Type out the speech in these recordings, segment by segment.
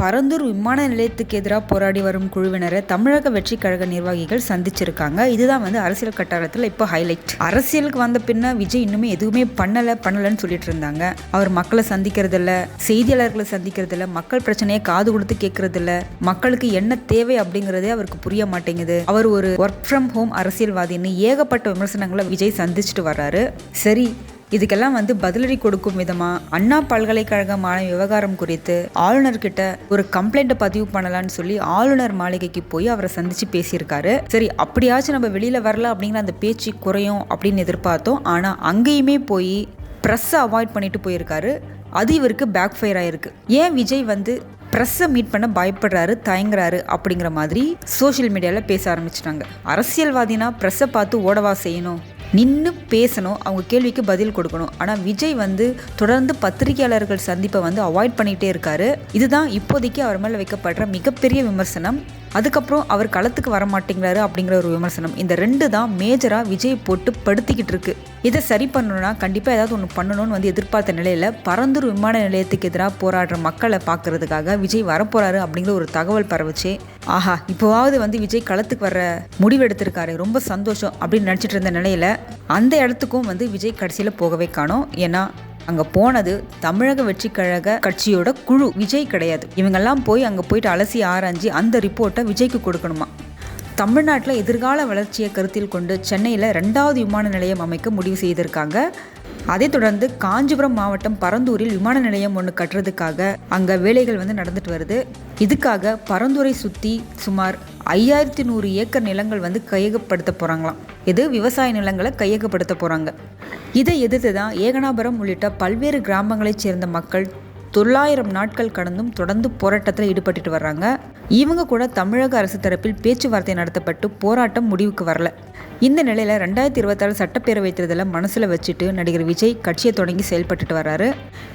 பரந்தூர் விமான நிலையத்துக்கு எதிராக போராடி வரும் குழுவினரை தமிழக வெற்றி கழக நிர்வாகிகள் சந்திச்சிருக்காங்க. இதுதான் வந்து அரசியல் கட்டாரத்தில் இப்போ ஹைலைட் அரசியலுக்கு வந்த பின்ன விஜய் இன்னுமே எதுவுமே பண்ணலை பண்ணலைன்னு சொல்லிட்டு இருந்தாங்க. அவர் மக்களை சந்திக்கிறது இல்ல செய்தியாளர்களை சந்திக்கிறது இல்ல மக்கள் பிரச்சனையை காது கொடுத்து கேட்கறது இல்ல மக்களுக்கு என்ன தேவை அப்படிங்கிறதே அவருக்கு புரிய மாட்டேங்குது. அவர் ஒரு ஒர்க் ஃப்ரம் ஹோம் அரசியல்வாதின்னு ஏகப்பட்ட விமர்சனங்களை விஜய் சந்திச்சுட்டு வர்றாரு. சரி இதுக்கெல்லாம் வந்து பதிலடி கொடுக்கும் விதமா அண்ணா பல்கலைக்கழக மாணவி விவகாரம் குறித்து ஆளுநர்கிட்ட ஒரு கம்ப்ளைண்ட்டை பதிவு பண்ணலாம்னு சொல்லி ஆளுநர் மாளிகைக்கு போய் அவரை சந்திச்சு பேசியிருக்காரு. சரி அப்படியாச்சும் நம்ம வெளியில வரல அப்படிங்கிற அந்த பேச்சு குறையும் அப்படின்னு எதிர்பார்த்தோம். ஆனா அங்கேயுமே போய் ப்ரெஸ்ஸை அவாய்ட் பண்ணிட்டு போயிருக்காரு. அது இவருக்கு பேக் ஃபயர் ஆயிருக்கு. ஏன் விஜய் வந்து ப்ரெஸ்ஸை மீட் பண்ண பயப்படுறாரு தயங்குறாரு அப்படிங்கிற மாதிரி சோஷியல் மீடியாவில் பேச ஆரம்பிச்சிட்டாங்க. அரசியல்வாதினா ப்ரெஸ்ஸை பார்த்து ஓடவா செய்யணும்? நின்று பேசணும் அவங்க கேள்விக்கு பதில் கொடுக்கணும். ஆனால் விஜய் வந்து தொடர்ந்து பத்திரிகையாளர்கள் சந்திப்பை வந்து அவாய்ட் பண்ணிகிட்டே இருக்காரு. இதுதான் இப்போதைக்கு அவர் மேலே வைக்கப்படுற மிகப்பெரிய விமர்சனம். அதுக்கப்புறம் அவர் களத்துக்கு வர மாட்டேங்கிறாரு அப்படிங்கிற ஒரு விமர்சனம். இந்த ரெண்டு தான் மேஜராக விஜய் போட்டு படுத்திக்கிட்டு இருக்கு. இதை சரி பண்ணணும்னா கண்டிப்பாக ஏதாவது ஒன்று பண்ணணும்னு வந்து எதிர்பார்த்த நிலையில் பரந்தூர் விமான நிலையத்துக்கு எதிராக போராடுற மக்களை பார்க்கறதுக்காக விஜய் வரப்போறாரு அப்படிங்கிற ஒரு தகவல் பரவுச்சு. ஆஹா இப்போவாவது வந்து விஜய் களத்துக்கு வர முடிவெடுத்திருக்காரு ரொம்ப சந்தோஷம் அப்படின்னு நினச்சிட்டு இருந்த நிலையில் அந்த இடத்துக்கும் வந்து விஜய் கடைசியில் போகவே காணோம். ஏன்னா அங்கே போனது தமிழக வெற்றி கழக கட்சியோட குழு. விஜய் கிடையாது. இவங்கெல்லாம் போய் அங்கே போயிட்டு அலசி ஆராய்ஞ்சி அந்த ரிப்போர்ட்டை விஜய்க்கு கொடுக்கணுமா? தமிழ்நாட்டில் எதிர்கால வளர்ச்சியை கருத்தில் கொண்டு சென்னையில் ரெண்டாவது விமான நிலையம் அமைக்க முடிவு செய்திருக்காங்க. அதைத் தொடர்ந்து காஞ்சிபுரம் மாவட்டம் பரந்தூரில் விமான நிலையம் ஒன்று கட்டுறதுக்காக அங்கே வேலைகள் வந்து நடந்துட்டு வருது. இதுக்காக பரந்தூரை சுற்றி சுமார் ஐயாயிரத்தி நூறு ஏக்கர் நிலங்கள் வந்து கையகப்படுத்த போகிறாங்களாம் இது விவசாய நிலங்களை கையகப்படுத்த போகிறாங்க இதை எதிர்த்து தான் ஏகனாபுரம் உள்ளிட்ட பல்வேறு கிராமங்களைச் சேர்ந்த மக்கள் தொள்ளாயிரம் நாட்கள் கடந்தும் தொடர்ந்து போராட்டத்தில் ஈடுபட்டுட்டு வர்றாங்க. இவங்க கூட தமிழக அரசு தரப்பில் பேச்சுவார்த்தை நடத்தப்பட்டு போராட்டம் முடிவுக்கு வரல. இந்த நிலையில் ரெண்டாயிரத்தி இருபத்தாறு சட்டப்பேரவை தேர்தலை மனசில் வச்சுட்டு நடிகர் விஜய் கட்சியை தொடங்கி செயல்பட்டுட்டு வர்றாரு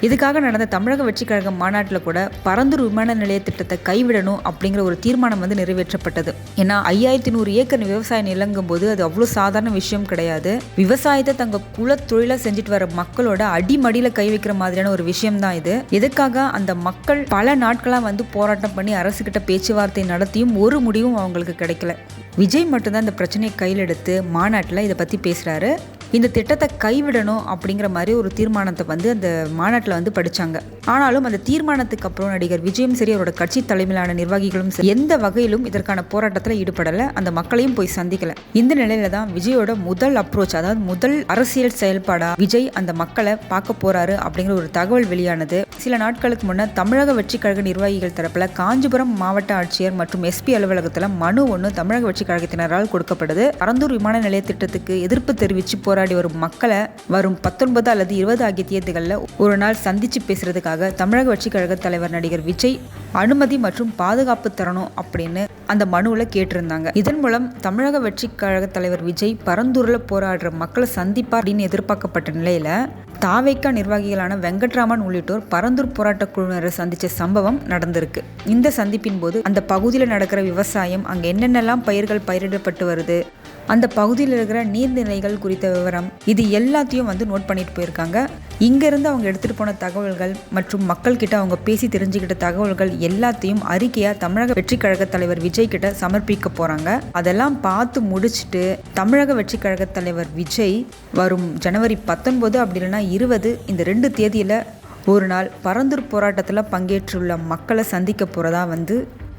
இதுக்காக நடந்த தமிழக வெற்றி கழகம் மாநாட்டில் கூட பரந்தூர் விமான நிலைய திட்டத்தை கைவிடணும் அப்படிங்கிற ஒரு தீர்மானம் வந்து நிறைவேற்றப்பட்டது. ஏன்னா ஐயாயிரத்தி நூறு ஏக்கர் விவசாயம் நிலங்கும் போது அது அவ்வளோ சாதாரண விஷயம் கிடையாது. விவசாயத்தை தங்க குல தொழிலை செஞ்சுட்டு வர மக்களோட அடிமடியில் கை வைக்கிற மாதிரியான ஒரு விஷயம் தான் இது. இதுக்காக அந்த மக்கள் பல நாட்களாக வந்து போராட்டம் பண்ணி அரசுக்கிட்ட பேச்சுவார்த்தை நடத்தியும் ஒரு முடிவும் அவங்களுக்கு கிடைக்கல. விஜய் மட்டும்தான் இந்த பிரச்சனையை கையில் எடுத்து மாநாட்டில் இதை பற்றி பேசுகிறாரு இந்த திட்டத்தை கைவிடணும் அப்படிங்கிற மாதிரி ஒரு தீர்மானத்தை வந்து அந்த மாநாட்டில் வந்து படித்தாங்க ஆனாலும் அந்த தீர்மானத்துக்கு அப்புறம் நடிகர் விஜயும் சரி அவரோட கட்சி தலைமையிலான நிர்வாகிகளும் சரி எந்த வகையிலும் இதற்கான போராட்டத்தில் ஈடுபடலை. அந்த மக்களையும் போய் சந்திக்கல. இந்த நிலையில தான் விஜயோட முதல் அப்ரோச் அதாவது முதல் அரசியல் செயல்பாடா விஜய் அந்த மக்களை பார்க்க போறாரு அப்படிங்கிற ஒரு தகவல் வெளியானது. சில நாட்களுக்கு முன்ன தமிழக வெற்றி கழக நிர்வாகிகள் தரப்புல காஞ்சிபுரம் மாவட்ட ஆட்சியர் மற்றும் எஸ்பி அலுவலகத்தில் மனு ஒன்று தமிழக வெற்றி கழகத்தினரால் கொடுக்கப்பட்டது. பரந்தூர் விமான நிலைய திட்டத்துக்கு எதிர்ப்பு தெரிவித்து போராடி வரும் மக்களை வரும் பத்தொன்பது அல்லது இருபது ஆகிய தேதிகளில் ஒரு நாள் சந்திச்சு பேசுறதுக்காக தமிழக வெற்றி கழக தலைவர் நடிகர் விஜய் அனுமதி மற்றும் பாதுகாப்பு தரணும் அப்படின்னு அந்த மனுவில் கேட்டிருந்தாங்க. இதன் மூலம் தமிழக வெற்றி கழக தலைவர் விஜய் பரந்தூரில் போராடுற மக்களை சந்திப்பார் அப்படின்னு எதிர்பார்க்கப்பட்ட நிலையில தாவேக்கா நிர்வாகிகளான வெங்கட்ராமன் உள்ளிட்டோர் பரந்தூர் போராட்ட குழுவினரை சந்தித்த சம்பவம் நடந்திருக்கு. இந்த சந்திப்பின் போது அந்த பகுதியில் நடக்கிற விவசாயம் அங்கே என்னென்னலாம் பயிர்கள் பயிரிடப்பட்டு வருது அந்த பகுதியில் இருக்கிற நீர்நிலைகள் குறித்த விவரம் இது எல்லாத்தையும் வந்து நோட் பண்ணிட்டு போயிருக்காங்க. இங்கேருந்து அவங்க எடுத்துகிட்டு போன தகவல்கள் மற்றும் மக்கள்கிட்ட அவங்க பேசி தெரிஞ்சுக்கிட்ட தகவல்கள் எல்லாத்தையும் அறிக்கையாக தமிழக வெற்றி கழக தலைவர் விஜய் கிட்ட சமர்ப்பிக்க போகிறாங்க அதெல்லாம் பார்த்து முடிச்சுட்டு தமிழக வெற்றி கழக தலைவர் விஜய் வரும் ஜனவரி பத்தொன்பது அப்படி இல்லைன்னா இருபது இந்த ரெண்டு தேதியில் ஒரு நாள் பரந்தூர் போராட்டத்தில் பங்கேற்றுள்ள மக்களை சந்திக்க போகிறதா வந்து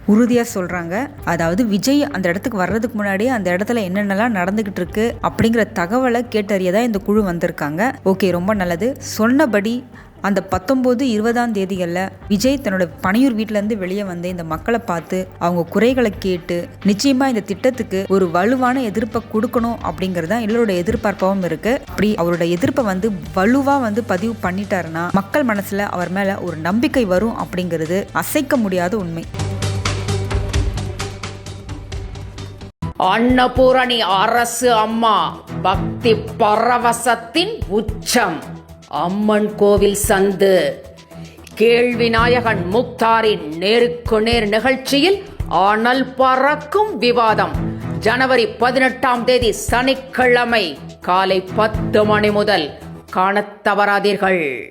உறுதியாக சொல்கிறாங்க அதாவது விஜய் அந்த இடத்துக்கு வர்றதுக்கு முன்னாடியே அந்த இடத்துல என்னென்னலாம் நடந்துக்கிட்டு இருக்கு அப்படிங்கிற தகவலை கேட்டறியதான் இந்த குழு வந்திருக்காங்க. ஓகே ரொம்ப நல்லது. சொன்னபடி அந்த பத்தொம்போது இருபதாம் தேதிகளில் விஜய் தன்னோட பனையூர் வீட்டிலேருந்து வெளியே வந்து இந்த மக்களை பார்த்து அவங்க குறைகளை கேட்டு நிச்சயமாக இந்த திட்டத்துக்கு ஒரு வலுவான எதிர்ப்பை கொடுக்கணும் அப்படிங்கிறது தான் எல்லோரோட எதிர்பார்ப்பாகவும் இருக்குது அப்படி அவரோட எதிர்ப்பை வந்து வலுவாக வந்து பதிவு பண்ணிட்டாருன்னா மக்கள் மனசில் அவர் மேலே ஒரு நம்பிக்கை வரும் அப்படிங்கிறது அசைக்க முடியாத உண்மை. அன்னபூரணி அரசு அம்மா பக்தி பரவசத்தின் உச்சம். அம்மன் கோவில் சந்து. கேள்வி நாயகன் முக்தாரின் நேருக்கு நேர் நிகழ்ச்சியில் அனல் பறக்கும் விவாதம். ஜனவரி பதினெட்டாம் தேதி சனிக்கிழமை காலை பத்து மணி முதல். காணத் தவறாதீர்கள்.